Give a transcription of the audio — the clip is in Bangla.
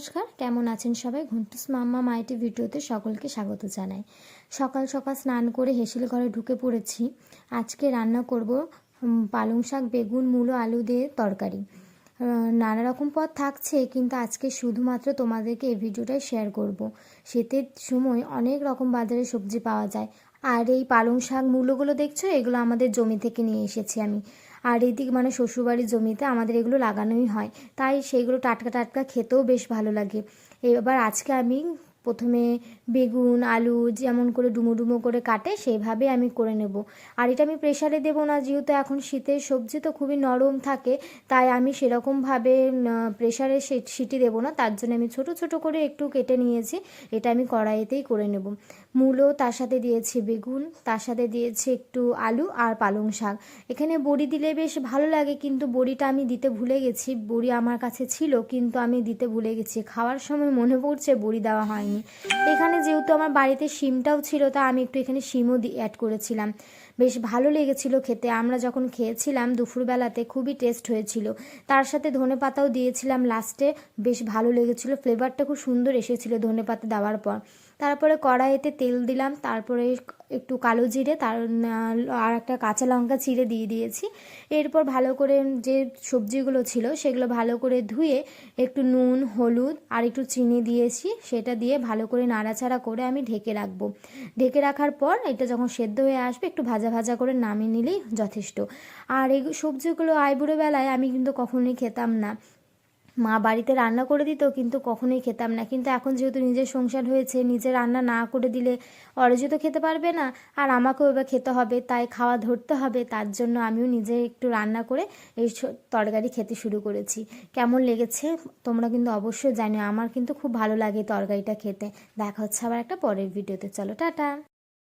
নমস্কার, কেমন আছেন সবাই? ঘন্টুস মাম্মা মাইটি ভিডিওতে সকলকে স্বাগত জানাই। সকাল সকাল স্নান করে হেসেল ঘরে ঢুকে পড়েছি। আজকে রান্না করব পালং শাক, বেগুন, মূলো, আলু দিয়ে তরকারি। নানা রকম পদ থাকছে, কিন্তু আজকে শুধুমাত্র তোমাদেরকে এই ভিডিওটাই শেয়ার করব। শীতের সময় অনেক রকম বাজারে সবজি পাওয়া যায়। আর এই পালং শাক, মূলোগুলো দেখছ? এগুলো আমাদের জমি থেকে নিয়ে এসেছি আমি। আর এদিক মানে শ্বশুরবাড়ির জমিতে আমাদের এগুলো লাগানোই হয়। তাই সেইগুলো টাটকা টাটকা খেতেও বেশ ভালো লাগে। এবার আজকে আমি প্রথমে বেগুন, আলু যেমন করে ডুমো ডুমো করে কাটে সেইভাবে আমি করে নেব। আর এটা আমি প্রেশারে দেবো না, যেহেতু এখন শীতের সবজি তো খুবই নরম থাকে, তাই আমি সেরকমভাবে প্রেশারে সিটি দেবো না, তার জন্য আমি ছোট ছোট করে একটু কেটে নিয়েছি, এটা আমি কড়াইতেই করে নেব। মূলো তার সাথে দিয়েছি বেগুন, তার সাথে দিয়েছি একটু আলু আর পালং শাক। এখানে বড়ি দিলে বেশ ভালো লাগে, কিন্তু বড়িটা আমি দিতে ভুলে গেছি, বড়ি আমার কাছে ছিল, কিন্তু আমি দিতে ভুলে গেছি। খাওয়ার সময় মনে পড়ছে বড়ি দেওয়া হয়নি। এখানে যেহেতু আমার বাড়িতে শিমটাও ছিল, তা আমি একটু এখানে শিমও অ্যাড করেছিলাম। বেশ ভালো লেগেছিল খেতে। আমরা যখন খেয়েছিলাম দুপুরবেলাতে খুবই টেস্ট হয়েছিল। তার সাথে ধনে পাতাও দিয়েছিলাম লাস্টে বেশ ভালো লেগেছিল। ফ্লেভারটা খুব সুন্দর এসেছিল ধনে পাতা দেওয়ার পর। তারপরে কড়াইতে তেল দিলাম। তারপরে একটু কালো জিরে, তার আর একটা কাঁচা লঙ্কা চিড়ে দিয়ে দিয়েছি। এরপর ভালো করে যে সবজিগুলো ছিল, সেগুলো ভালো করে ধুয়ে একটু নুন, হলুদ আর একটু চিনি দিয়েছি। সেটা দিয়ে ভালো করে নাড়াচাড়া করে আমি ঢেকে রাখব। ঢেকে রাখার পর এটা যখন সেদ্ধ হয়ে আসবে, একটু ভাজা ভাজা করে নামিয়ে নিলেই যথেষ্ট। আর এই সবজিগুলো আইবুড়ো বেলায় আমি কিন্তু কখনোই খেতাম না। মা বাড়িতে রান্না করে দিত, কিন্তু কখনোই খেতাম না। কিন্তু এখন যেহেতু নিজের সংসার হয়েছে, নিজে রান্না না করে দিলে অরজি তো খেতে পারবে না, আর আমাকেও এবার খেতে হবে, তাই খাওয়া ধরতে হবে, তার জন্য আমিও নিজে একটু রান্না করে এই তরকারি খেতে শুরু করেছি। কেমন লেগেছে? তোমরা কিন্তু অবশ্যই জানিও, আমার কিন্তু খুব ভালো লাগে তরকারিটা খেতে। দেখা হচ্ছে আবার একটা পরের ভিডিওতে। চলো, টাটা!